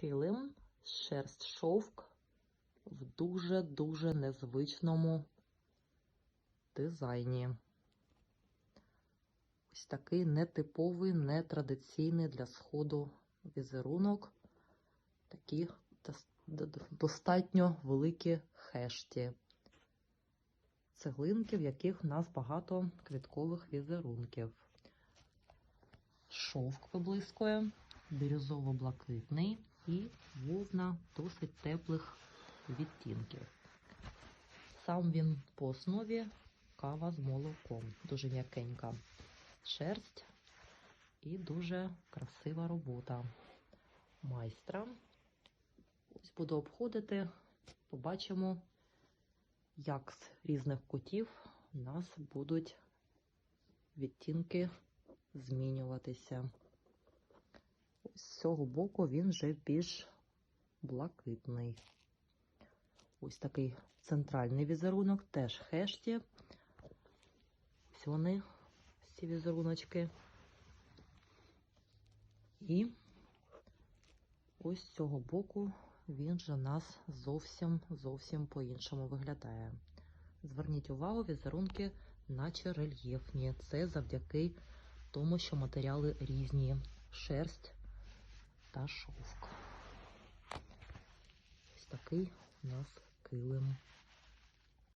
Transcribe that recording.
килим, шерсть шовк в дуже-дуже незвичному дизайні. Ось такий нетиповий, нетрадиційний для сходу візерунок. Такі достатньо великі хешті. Цеглинки, в яких в нас багато квіткових візерунків. Шовк виблискує, бірюзово-блакитний і вовна досить теплих відтінків. Сам він по основі кава з молоком. Дуже м'якенька шерсть і дуже красива робота майстра. Ось буду обходити, побачимо, як з різних кутів у нас будуть відтінки змінюватися. З цього боку він вже більш блакитний. Ось такий центральний візерунок, теж хешті. Ось вони, ці візеруночки. І ось з цього боку він же нас зовсім зовсім по-іншому виглядає. Зверніть увагу, візерунки наче рельєфні. Це завдяки тому, що матеріали різні: шерсть та шовк. Ось такий у нас килим.